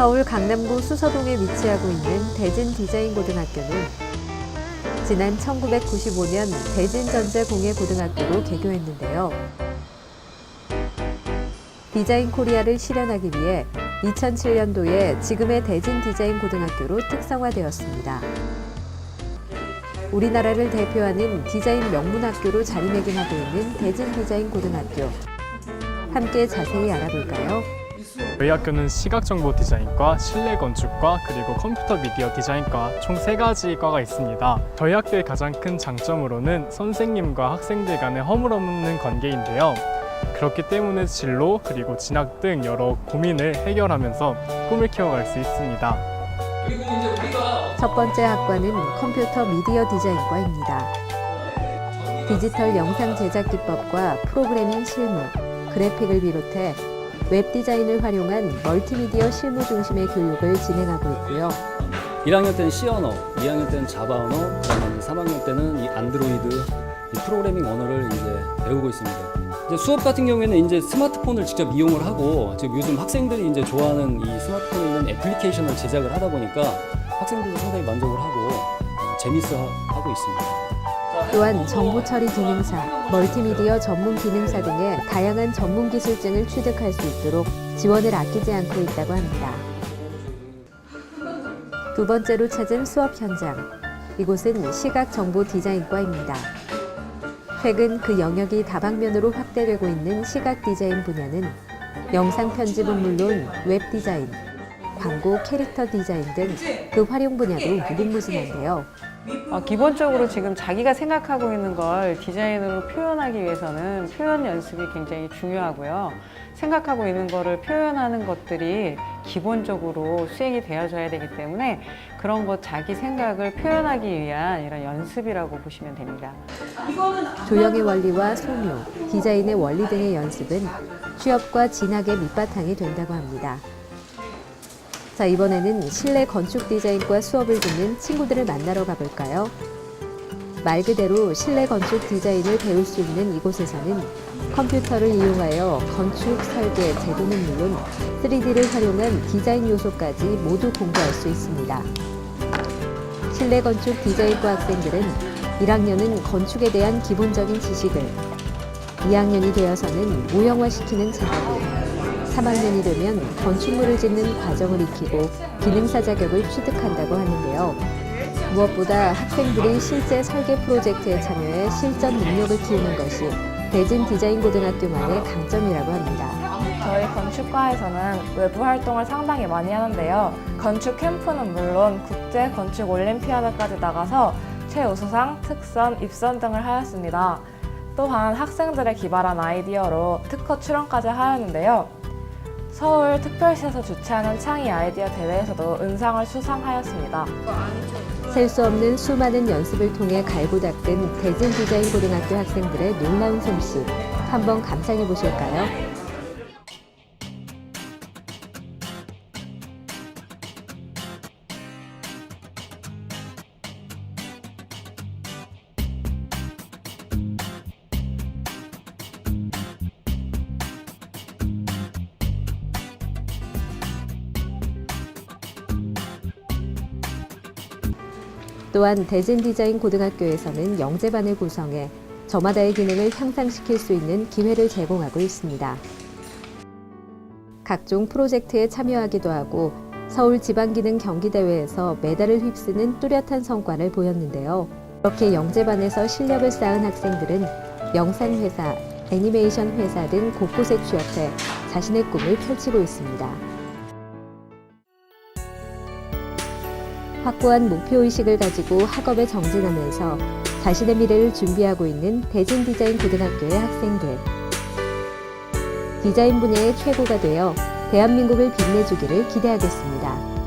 서울 강남구 수서동에 위치하고 있는 대진 디자인 고등학교는 지난 1995년 대진전자공예고등학교로 개교했는데요. 디자인 코리아를 실현하기 위해 2007년도에 지금의 대진 디자인 고등학교로 특성화되었습니다. 우리나라를 대표하는 디자인 명문학교로 자리매김하고 있는 대진 디자인 고등학교. 함께 자세히 알아볼까요? 저희 학교는 시각정보 디자인과 실내 건축과 그리고 컴퓨터 미디어 디자인과 총 세 가지 과가 있습니다. 저희 학교의 가장 큰 장점으로는 선생님과 학생들 간의 허물없는 관계인데요. 그렇기 때문에 진로 그리고 진학 등 여러 고민을 해결하면서 꿈을 키워갈 수 있습니다. 첫 번째 학과는 컴퓨터 미디어 디자인과입니다. 디지털 영상 제작 기법과 프로그래밍 실무, 그래픽을 비롯해 웹 디자인을 활용한 멀티미디어 실무 중심의 교육을 진행하고 있고요. 1학년 때는 C 언어, 2학년 때는 자바 언어, 그다음에 3학년 때는 이 안드로이드 이 프로그래밍 언어를 이제 배우고 있습니다. 이제 수업 같은 경우에는 이제 스마트폰을 직접 이용을 하고 지금 요즘 학생들이 이제 좋아하는 이 스마트폰에 있는 애플리케이션을 제작을 하다 보니까 학생들도 상당히 만족을 하고 재밌어 하고 있습니다. 또한 정보 처리 기능사, 멀티미디어 전문 기능사 등의 다양한 전문 기술증을 취득할 수 있도록 지원을 아끼지 않고 있다고 합니다. 두 번째로 찾은 수업 현장. 이곳은 시각 정보 디자인과입니다. 최근 그 영역이 다방면으로 확대되고 있는 시각 디자인 분야는 영상 편집은 물론 웹 디자인, 광고 캐릭터 디자인 등 그 활용 분야도 무궁무진한데요. 어, 기본적으로 지금 자기가 생각하고 있는 걸 디자인으로 표현하기 위해서는 표현 연습이 굉장히 중요하고요. 생각하고 있는 거를 표현하는 것들이 기본적으로 수행이 되어져야 되기 때문에 그런 것 자기 생각을 표현하기 위한 이런 연습이라고 보시면 됩니다. 조형의 원리와 소묘, 디자인의 원리 등의 연습은 취업과 진학의 밑바탕이 된다고 합니다. 자, 이번에는 실내 건축 디자인과 수업을 듣는 친구들을 만나러 가볼까요? 말 그대로 실내 건축 디자인을 배울 수 있는 이곳에서는 컴퓨터를 이용하여 건축, 설계, 제도는 물론 3D를 활용한 디자인 요소까지 모두 공부할 수 있습니다. 실내 건축 디자인과 학생들은 1학년은 건축에 대한 기본적인 지식을, 2학년이 되어서는 모형화시키는 작업을, 3학년이 되면 건축물을 짓는 과정을 익히고 기능사 자격을 취득한다고 하는데요. 무엇보다 학생들이 실제 설계 프로젝트에 참여해 실전 능력을 키우는 것이 대진 디자인 고등학교만의 강점이라고 합니다. 저희 건축과에서는 외부 활동을 상당히 많이 하는데요. 건축 캠프는 물론 국제 건축 올림피아드까지 나가서 최우수상, 특선, 입선 등을 하였습니다. 또한 학생들의 기발한 아이디어로 특허 출원까지 하였는데요. 서울 특별시에서 주최하는 창의 아이디어 대회에서도 은상을 수상하였습니다. 셀 수 없는 수많은 연습을 통해 갈고 닦은 대진 디자인 고등학교 학생들의 놀라운 솜씨 한번 감상해 보실까요? 또한 대진 디자인 고등학교에서는 영재반을 구성해 저마다의 기능을 향상시킬 수 있는 기회를 제공하고 있습니다. 각종 프로젝트에 참여하기도 하고 서울 지방기능 경기대회에서 메달을 휩쓰는 뚜렷한 성과를 보였는데요. 이렇게 영재반에서 실력을 쌓은 학생들은 영상회사, 애니메이션 회사 등 곳곳에 취업해 자신의 꿈을 펼치고 있습니다. 확고한 목표의식을 가지고 학업에 정진하면서 자신의 미래를 준비하고 있는 대진 디자인 고등학교의 학생들. 디자인 분야의 최고가 되어 대한민국을 빛내주기를 기대하겠습니다.